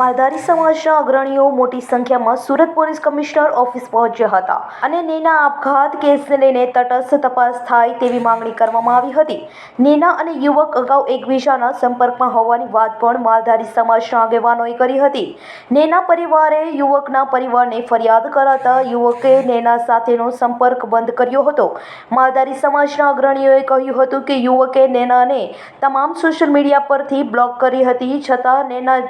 માલધારી સમાજના અગ્રણીઓ મોટી સંખ્યામાં સુરત પોલીસ કમિશનર ઓફિસ પહોંચ્યા હતા અને નેના આપઘાત કેસને લઈને તટસ્થ તપાસ થાય તેવી માંગણી કરવામાં આવી હતી. નેના અને યુવક અગાઉ એકબીજાના સંપર્કમાં હોવાની વાત પણ માલધારી સમાજના આગેવાનોએ કરી હતી. નેના પરિવારે યુવકના પરિવારને ફરિયાદ કરાતા યુવકે નેના સાથેનો સંપર્ક બંધ કર્યો હતો. માલધારી સમાજના અગ્રણીઓએ કહ્યું હતું કે યુવકે નેનાને તમામ સોશિયલ મીડિયા પરથી બ્લોક કરી હતી છતાં નેના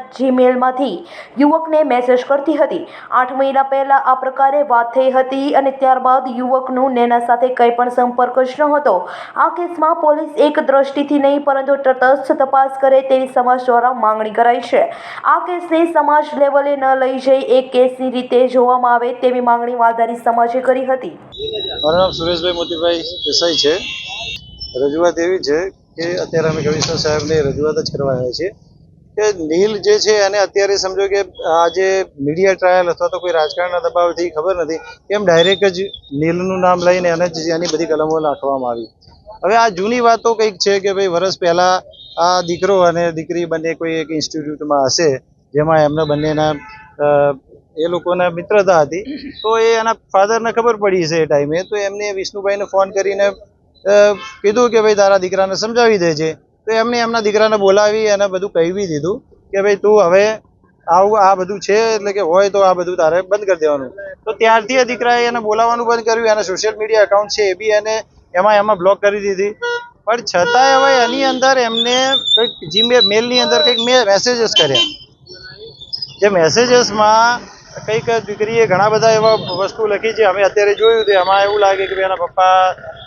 જીમેલમાંથી યુવકને મેસેજ કરતી હતી. આઠ મહિના પહેલાં આ પ્રકારે વાત થઈ હતી અને ત્યારબાદ યુવકનું નેના સાથે કંઈ પણ સંપર્ક જ ન હતો આ કેસમાં પોલીસ એક દ્રષ્ટિથી નહીં, પરંતુ તટસ્થ તપાસ કરે તેવી સમાજ દ્વારા માંગણી કરાઈ છે. આ કેસને સમાજ લેવલે ન લઈ જઈ એક કેસની રીતે જોવામાં આવે તેવી માંગણી વાલધારી સમાજે કરી હતી. મારું નામ સુરેશભાઈ મોતીભાઈ દેસાઈ છે. રજૂઆત એવી છે કે અત્યારે અમે કમિશનર સાહેબને રજૂઆત જ કરવા આવ્યા છીએ. કે નીલ જે છે એને અત્યારે સમજો કે આ જે મીડિયા ટ્રાયલ અથવા તો કોઈ રાજકારણના દબાવથી ખબર નથી, એમ ડાયરેક્ટ જ નીલનું નામ લઈને જ એની બધી કલમો નાખવામાં આવી. હવે આ જૂની વાતો કંઈક છે કે ભાઈ વર્ષ પહેલાં આ દીકરો અને દીકરી બંને કોઈ એક ઇન્સ્ટિટ્યૂટમાં હશે, જેમાં એમના બંનેના એ લોકોના મિત્રતા હતી, તો એ એના ફાધરને ખબર પડી છે એ ટાઈમે તો એમને વિષ્ણુભાઈને ફોન કરીને કીધું કે ભાઈ તારા દીકરાને સમજાવી દેજે. તો એમને એમના દીકરાને બોલાવી અને બધું કહી બી દીધું કે ભાઈ તું હવે આવું, આ બધું છે, એટલે કે હોય તો આ બધું તારે બંધ કરી દેવાનું. તો ત્યારથી એ દીકરાએ એને બોલાવવાનું બંધ કર્યું એના સોશિયલ મીડિયા એકાઉન્ટ છે એ બી એને એમાં એમાં બ્લોક કરી દીધી. પણ છતાંય હવે એની અંદર એમને કંઈક જીમે મેલની અંદર કંઈક મેં મેસેજીસ કર્યા. જે મેસેજીસમાં કંઈક દીકરીએ ઘણા બધા એવા વસ્તુ લખી છે. અમે અત્યારે જોયું તો એમાં એવું લાગે કે ભાઈ એના પપ્પા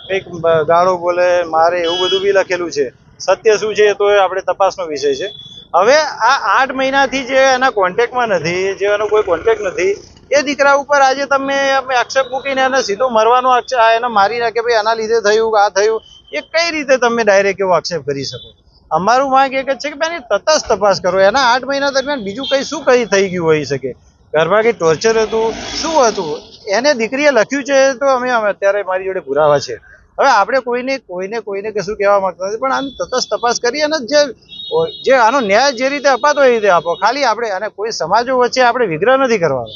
કંઈક ગાળો બોલે, મારે એવું બધું બી લખેલું છે. સત્ય શું છે તો આપણે તપાસનો વિષય છે. હવે આ આઠ મહિનાથી જે એના કોન્ટેક્ટમાં નથી, જે એનો કોઈ કોન્ટેક્ટ નથી, એ દીકરા ઉપર આજે તમે આક્ષેપ મૂકીને એને સીધો મરવાનો આક્ષેપ એને મારી નાખે, ભાઈ, આના લીધે થયું, આ થયું. એ કઈ રીતે તમે ડાયરેક્ટ એવો આક્ષેપ કરી શકો? અમારું માંગ એક જ છે કે એની તટસ્થ તપાસ કરો. એના આઠ મહિના દરમિયાન બીજું કંઈ શું કઈ થઈ ગયું હોઈ શકે? ઘરમાં કંઈ ટોર્ચર હતું, શું હતું? એને દીકરીએ લખ્યું છે તો અમે અત્યારે મારી જોડે પુરાવા છે. હવે આપણે કોઈને કોઈને કોઈને કશું કહેવા માંગતા નથી, પણ આની તટસ્થ તપાસ કરી અને જે જે આનો ન્યાય જે રીતે અપાતો એ રીતે આપો. ખાલી આપણે, અને કોઈ સમાજો વચ્ચે આપણે વિગ્રહ નથી કરવાનો.